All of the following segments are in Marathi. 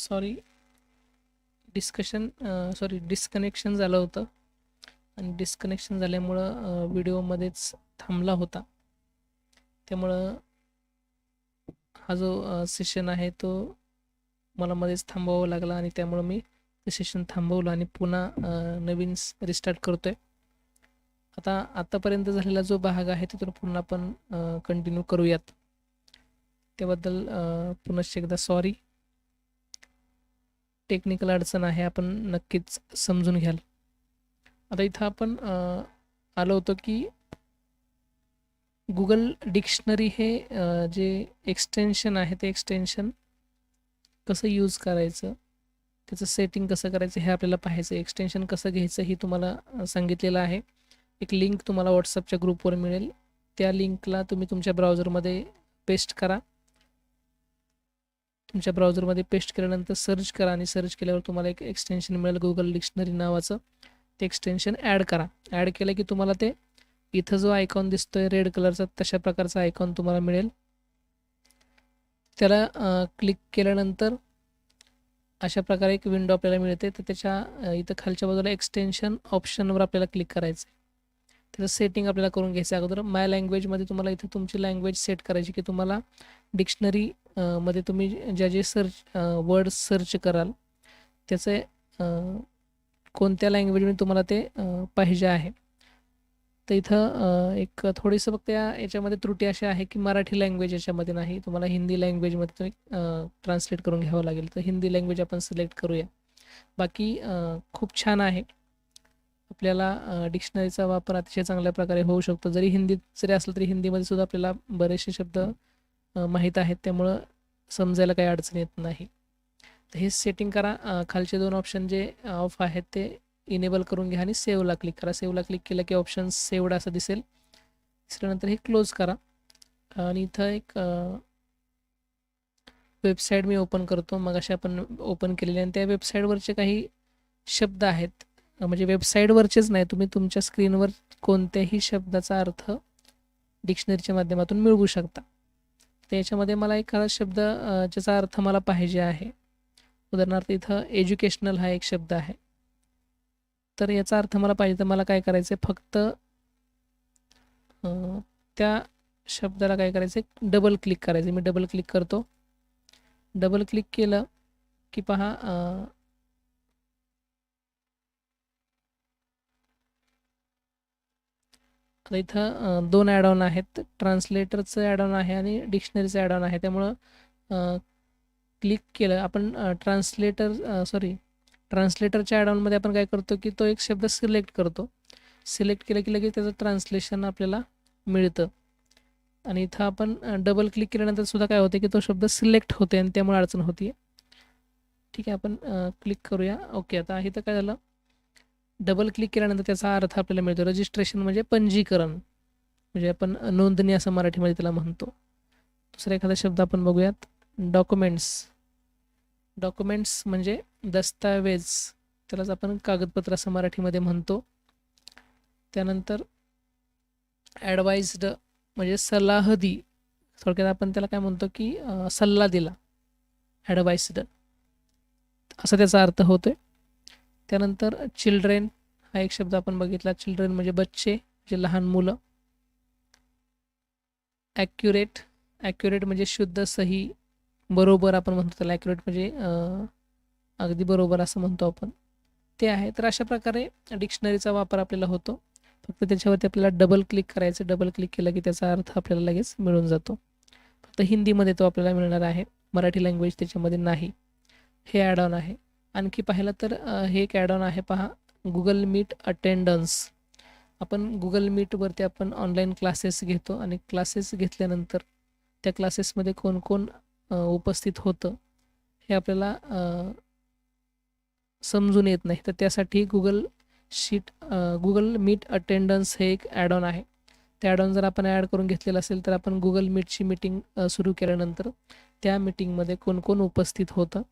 सॉरी डिस्कशन सॉरी डिस्कनेक्शन झालं होतं. आणि डिस्कनेक्शन झाल्यामुळं uh, व्हिडिओमध्येच थांबला होता. त्यामुळं हा जो uh, सेशन आहे तो मला मध्येच थांबवावा लागला आणि त्यामुळं मी ते सेशन थांबवलं आणि पुन्हा uh, नवीन रिस्टार्ट करतो आहे आता आतापर्यंत झालेला जो भाग आहे तिथून पुन्हा आपण कंटिन्यू करूयात. त्याबद्दल अ, पुनश्च एकदा सॉरी टेक्निकल अडचण आहे आपण नक्कीच समजून घ्याल. आता इथं आपण आलो होतो की गुगल डिक्शनरी हे जे एक्सटेन्शन आहे ते एक्सटेन्शन कसं यूज करायचं? त्याचं सेटिंग कसं करायचं? हे आपल्याला पाहायचं एक्सटेन्शन कसं घ्यायचं हे तुम्हाला सांगितलेलं आहे. एक लिंक तुम्हाला व्हॉट्सअपच्या ग्रुपवर मिळेल. त्या लिंकला तुम्ही तुमच्या ब्राउझरमध्ये पेस्ट करा. तुमच्या ब्राउझरमध्ये पेस्ट केल्यानंतर सर्च करा आणि सर्च केल्यावर तुम्हाला एक एक्सटेन्शन मिळेल गुगल डिक्शनरी नावाचं. ते एक्सटेन्शन ॲड करा. ॲड केलं की तुम्हाला ते इथं जो आयकॉन दिसतोय रेड कलरचा तशा प्रकारचा आयकॉन तुम्हाला मिळेल. त्याला क्लिक केल्यानंतर अशा प्रकारे एक विंडो आपल्याला मिळते. तर त्याच्या इथं खालच्या बाजूला एक्सटेन्शन ऑप्शनवर आपल्याला क्लिक करायचं आहे त्याचं सेटिंग आपल्याला करून घ्यायचं अगोदर. माय लँग्वेजमध्ये तुम्हाला इथं तुमची लँग्वेज सेट करायची की तुम्हाला डिक्शनरी मध्ये तुम्ही ज्या जे सर्च वर्ड सर्च कराल त्याचे कोणत्या लँग्वेजमध्ये तुम्हाला ते पाहिजे आहे. तर इथं एक थोडीसं फक्त या याच्यामध्ये त्रुटी अशी आहे की मराठी लँग्वेज याच्यामध्ये नाही. तुम्हाला हिंदी लँग्वेजमध्ये तुम्ही ट्रान्सलेट करून घ्यावं लागेल. तर हिंदी लँग्वेज आपण सिलेक्ट करूया. बाकी खूप छान आहे. आपल्याला डिक्शनरीचा वापर अतिशय चांगल्या प्रकारे होऊ शकतो. जरी हिंदीत जरी असलं तरी हिंदीमध्ये सुद्धा आपल्याला बरेचसे शब्द माहीत आहेत. त्यामुळं समजायला काही अडचण येत नाही. तर हे सेटिंग करा. खालचे दोन ऑप्शन जे ऑफ आहेत ते इनेबल करून घ्या आणि सेव्हला क्लिक करा. सेव्हला क्लिक केलं की ऑप्शन सेव्ड असं दिसेल. दिसल्यानंतर हे क्लोज करा. आणि इथं एक वेबसाईट मी ओपन करतो. मग अशा आपण ओपन केलेली आणि त्या वेबसाईटवरचे काही शब्द आहेत. म्हणजे वेबसाईटवरचेच नाही तुम्ही तुमच्या स्क्रीनवर कोणत्याही शब्दाचा अर्थ डिक्शनरीच्या माध्यमातून मिळवू शकता. तर याच्यामध्ये मला एखादा शब्द ज्याचा अर्थ मला पाहिजे आहे. उदाहरणार्थ इथं एज्युकेशनल हा एक शब्द आहे. तर याचा अर्थ मला पाहिजे तर मला काय करायचं आहे फक्त त्या शब्दाला काय करायचं आहे डबल क्लिक करायचं मी डबल क्लिक करतो. डबल क्लिक केलं की पहा तर इथं दोन ॲड ऑन आहेत. ट्रान्सलेटरचं ॲड ऑन आहे आणि डिक्शनरीचं ॲड ऑन आहे. त्यामुळं क्लिक केलं. आपण ट्रान्सलेटर सॉरी ट्रान्सलेटरच्या ॲड ऑनमध्ये आपण काय करतो की तो एक शब्द सिलेक्ट करतो. सिलेक्ट केलं की लगेच त्याचं ट्रान्सलेशन आपल्याला मिळतं. आणि इथं आपण डबल क्लिक केल्यानंतर सुद्धा काय होते की तो शब्द सिलेक्ट होते आणि त्यामुळे अडचण होती ठीक आहे आपण क्लिक करूया. ओके आता इथं काय झालं? डबल क्लिक केल्यानंतर त्याचा अर्थ आपल्याला मिळतो रजिस्ट्रेशन म्हणजे पंजीकरण. म्हणजे आपण नोंदणी असं मराठीमध्ये त्याला म्हणतो. दुसरा एखादा शब्द आपण बघूयात. डॉक्युमेंट्स डॉक्युमेंट्स म्हणजे दस्तावेज. त्यालाच आपण कागदपत्र असं मराठीमध्ये म्हणतो. त्यानंतर ॲडवाइज्ड म्हणजे सल्लाहदी थोडक्यात आपण त्याला काय म्हणतो की सल्ला दिला. ॲडवाइस्ड असा त्याचा अर्थ होतोय. त्यानंतर चिल्ड्रेन हा एक शब्द आपण बघितला. चिल्ड्रेन म्हणजे बच्चे म्हणजे लहान मुलं. ॲक्युरेट ॲक्युरेट म्हणजे शुद्ध सही बरोबर आपण म्हणतो त्याला. ॲक्युरेट म्हणजे अगदी बरोबर असं म्हणतो आपण. ते आहे. तर अशा प्रकारे डिक्शनरीचा वापर आपल्याला होतो. फक्त त्याच्यावरती आपल्याला डबल क्लिक करायचं. डबल क्लिक केलं की त्याचा अर्थ आपल्याला लगेच मिळून जातो. फक्त हिंदीमध्ये तो आपल्याला मिळणार आहे. मराठी लँग्वेज त्याच्यामध्ये नाही. हे ॲड ऑन आहे. आणखी पाहिलं तर हे एक ॲडॉन आहे पहा गुगल मीट अटेंडन्स आपण गुगल मीटवरती आपण ऑनलाईन क्लासेस घेतो आणि क्लासेस घेतल्यानंतर त्या क्लासेसमध्ये कोण कोण उपस्थित होतं हे आपल्याला समजून येत नाही. तर त्यासाठी Google Sheet Google Meet attendance हे एक ॲडॉन आहे. ते ॲडॉन जर आपण ॲड करून घेतलेलं असेल तर आपण गुगल मीटची मीटिंग सुरू केल्यानंतर त्या मीटिंगमध्ये कोण कोण उपस्थित होतं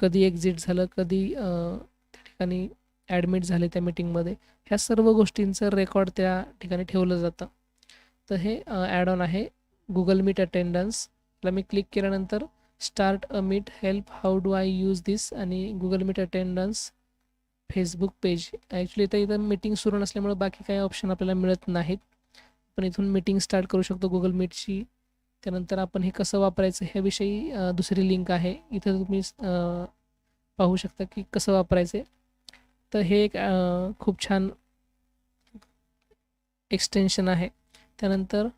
कधी एक्झिट झालं कधी त्या ठिकाणी ॲडमिट झाले त्या मीटिंगमध्ये ह्या सर्व गोष्टींचं रेकॉर्ड त्या ठिकाणी ठेवलं जातं. तर हे ॲड ऑन आहे गुगल मीट अटेंडन्स त्याला मी क्लिक केल्यानंतर start a meet help how do I use this आणि Google Meet attendance Facebook page actually इथं इथं मीटिंग सुरू नसल्यामुळे बाकी काही ऑप्शन आपल्याला मिळत नाहीत. पण इथून मीटिंग स्टार्ट करू शकतो गुगल मीटची त्यानंतर आपण हे कसं वापरायचं ह्याविषयी दुसरी लिंक आहे. इथं तुम्ही पाहू शकता की कसं वापरायचं. तर हे एक खूप छान एक्सटेन्शन आहे. त्यानंतर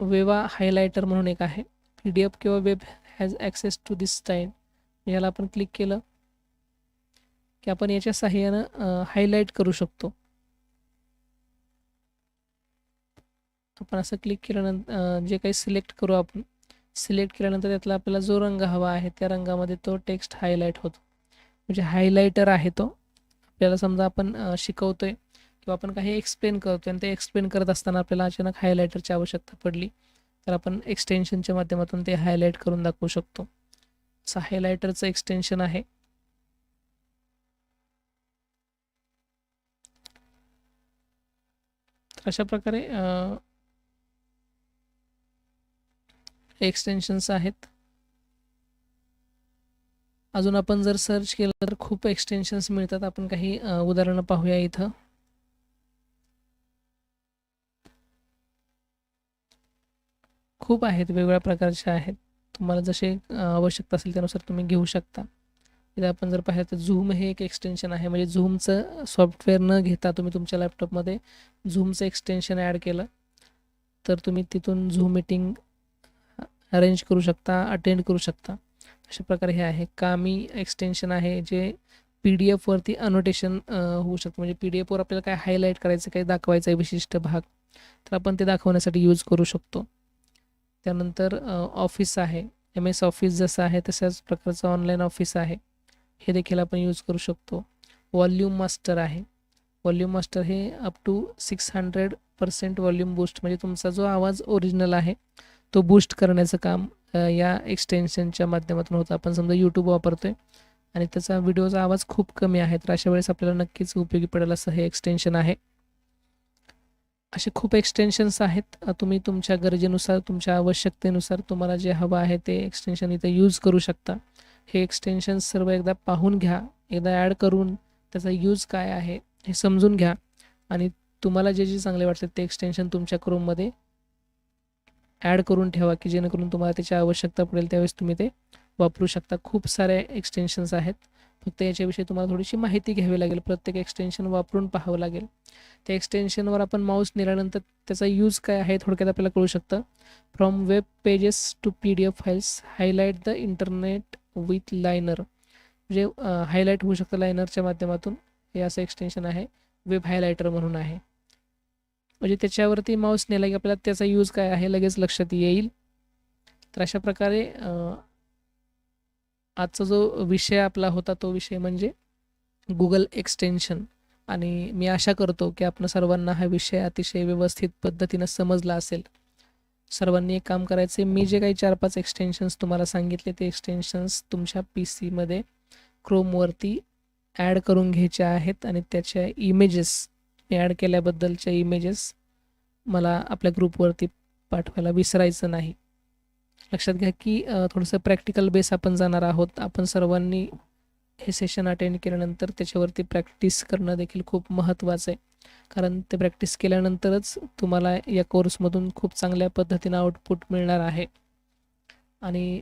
वेवा हायलायटर म्हणून एक आहे. पी डी एफ किंवा web has access to this style याला आपण क्लिक केलं की आपण याच्या सहाय्यानं हायलाईट करू शकतो. आपण असं क्लिक केल्यानंतर जे काही सिलेक्ट करू आपण सिलेक्ट केल्यानंतर त्यातला आपल्याला जो रंग हवा आहे त्या रंगामध्ये तो टेक्स्ट हायलाईट होतो. म्हणजे हायलायटर आहे तो. आपल्याला समजा आपण शिकवतोय किंवा आपण काही एक्सप्लेन करतोय आणि ते एक्सप्लेन करत असताना आपल्याला अचानक हायलायटरची आवश्यकता पडली तर आपण एक्सटेन्शनच्या माध्यमातून ते हायलाईट करून दाखवू शकतो. असं हायलायटरचं एक्सटेन्शन आहे. अशा प्रकारे एक्सटेन्शन्स आहेत. अजून आपण जर सर्च केलं तर खूप एक्सटेन्शन्स मिळतात. आपण काही उदाहरणं पाहूया इथं. खूप आहेत वेगवेगळ्या प्रकारचे आहेत. तुम्हाला जसे आवश्यकता असेल त्यानुसार तुम्ही घेऊ शकता. इथे आपण जर पाहिलं तर झूम हे एक एक्सटेन्शन आहे. म्हणजे झूमचं सॉफ्टवेअर न घेता तुम्ही तुमच्या लॅपटॉपमध्ये झूमचं एक्सटेन्शन ॲड केलं. तर तुम्ही तिथून झूम मिटिंग अरेंज करू शकता अटेंड करू शकता. अशा प्रकारे हे आहे. कामी एक्सटेन्शन आहे जे पी डी एफवरती अनोटेशन होऊ शकतं. म्हणजे पी डी एफवर आपल्याला काय हायलाईट करायचं काय दाखवायचं आहे विशिष्ट भाग तर आपण ते दाखवण्यासाठी यूज करू शकतो. त्यानंतर ऑफिस आहे. एम एस ऑफिस जसं आहे तशाच प्रकारचं ऑनलाईन ऑफिस आहे. हे देखील आपण यूज करू शकतो. वॉल्यूम मास्टर आहे. वॉल्यूम मास्टर हे up to six hundred percent volume boost म्हणजे तुमचा जो आवाज ओरिजिनल आहे तो बूस्ट करण्याचं काम या एक्सटेन्शनच्या माध्यमातून होतं. आपण समजा यूट्यूब वापरतो आहे आणि त्याचा व्हिडिओचा आवाज खूप कमी आहे तर अशा वेळेस आपल्याला नक्कीच उपयोगी पडेल असं हे एक्सटेन्शन आहे. असे खूप एक्सटेन्शन्स आहेत. तुम्ही तुमच्या गरजेनुसार तुमच्या आवश्यकतेनुसार तुम्हाला जे हवं आहे ते एक्सटेन्शन इथं यूज करू शकता. हे एक्सटेन्शन्स सर्व एकदा पाहून घ्या. एकदा ॲड करून त्याचा यूज काय आहे हे समजून घ्या. आणि तुम्हाला जे जे चांगले वाटते ते एक्सटेन्शन तुमच्या क्रोममध्ये ॲड करून ठेवा की जेणेकरून तुम्हाला त्याची आवश्यकता पडेल त्यावेळेस तुम्ही ते वापरू शकता. खूप सारे एक्सटेन्शन्स आहेत. फक्त याच्याविषयी तुम्हाला थोडीशी माहिती घ्यावी लागेल. प्रत्येक एक्सटेन्शन वापरून पाहावं लागेल. त्या एक्सटेन्शनवर आपण माऊस नेल्यानंतर त्याचा यूज काय आहे थोडक्यात आपल्याला कळू शकतं. From web pages to P D F files highlight the internet with liner म्हणजे हायलाईट होऊ शकतं लायनरच्या माध्यमातून. हे असं एक्सटेन्शन आहे. वेब हायलायटर म्हणून आहे. म्हणजे त्याच्यावरती माऊस नेला की आपल्याला त्याचा यूज काय आहे लगेच लक्षात येईल. तर अशा प्रकारे आजचा जो विषय आपला होता तो विषय म्हणजे गुगल एक्सटेन्शन आणि मी आशा करतो की आपण सर्वांना हा विषय अतिशय व्यवस्थित पद्धतीनं समजला असेल. सर्वांनी एक काम करायचे मी जे काही चार पाच एक्सटेन्शन्स तुम्हाला सांगितले ते एक्सटेन्शन्स तुमच्या पी सीमध्ये क्रोमवरती ॲड करून घ्यायचे आहेत आणि त्याच्या इमेजेस मी ॲड केल्याबद्दलच्या इमेजेस मला आपल्या ग्रुपवरती पाठवायला विसरायचं नाही. लक्षात घ्या की थोडंसं प्रॅक्टिकल बेस आपण जाणार आहोत. आपण सर्वांनी हे सेशन अटेंड केल्यानंतर त्याच्यावरती प्रॅक्टिस करणं देखील खूप महत्त्वाचं आहे. कारण ते प्रॅक्टिस केल्यानंतरच तुम्हाला या कोर्समधून खूप चांगल्या पद्धतीनं आउटपुट मिळणार आहे. आणि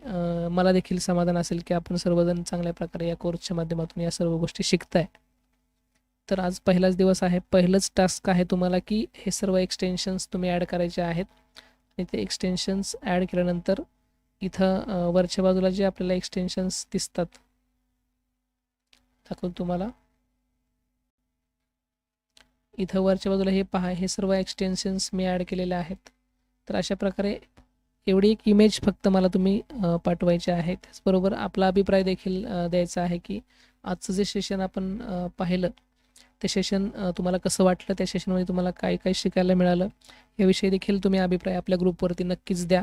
मला देखील समाधान असेल की आपण सर्वजण चांगल्या प्रकारे या कोर्सच्या माध्यमातून या सर्व गोष्टी शिकताय. तर आज पहिलाच दिवस आहे. पहिलंच टास्क आहे तुम्हाला की हे सर्व एक्सटेन्शन्स तुम्ही ॲड करायचे आहेत. आणि ते एक्सटेन्शन्स ॲड केल्यानंतर इथं वरच्या बाजूला जे आपल्याला एक्सटेन्शन्स दिसतात दाखवून तुम्हाला. इथं वरच्या बाजूला हे पहा हे सर्व एक्सटेन्शन्स मी ॲड केलेले आहेत. तर अशा प्रकारे एवढी एक इमेज फक्त मला तुम्ही पाठवायची पाठवायचे आहे त्याचबरोबर आपला अभिप्राय देखील द्यायचा आहे की आजचं जे सेशन आपण पाहिलं ते सेशन तुम्हाला कसं वाटलं? त्या सेशनमध्ये तुम्हाला काय काय शिकायला मिळालं? याविषयी देखील तुम्ही अभिप्राय आपल्या ग्रुपवरती नक्कीच द्या.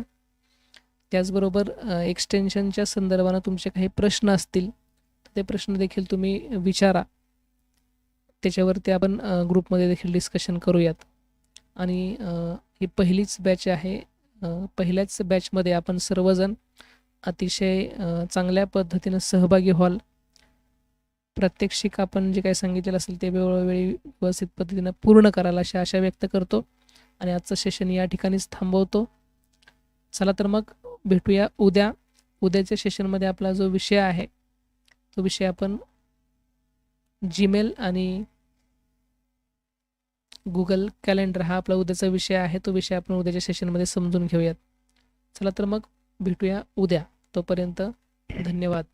त्याचबरोबर एक्सटेन्शनच्या संदर्भानं तुमचे काही प्रश्न असतील तर ते प्रश्न देखील तुम्ही विचारा. त्याच्यावरती आपण ग्रुपमध्ये देखील डिस्कशन करूयात. आणि ही पहिलीच बॅच आहे. पहिल्याच बॅचमध्ये आपण सर्वजण अतिशय चांगल्या पद्धतीनं सहभागी व्हाल. प्रत्यक्षिक आपण जे काही सांगितलेलं असेल ते वेळोवेळी व्यवस्थित पद्धतीनं पूर्ण करायला अशी आशा व्यक्त करतो आणि आजचं सेशन या ठिकाणीच थांबवतो. चला तर मग भेटूया उद्या. उद्याच्या सेशनमध्ये आपला जो विषय आहे तो विषय आपण जीमेल आणि गुगल कॅलेंडर हा आपला उद्याचा विषय आहे तो विषय आपण उद्याच्या सेशनमध्ये समजून घेऊयात. चला तर मग भेटूया उद्या. तोपर्यंत धन्यवाद.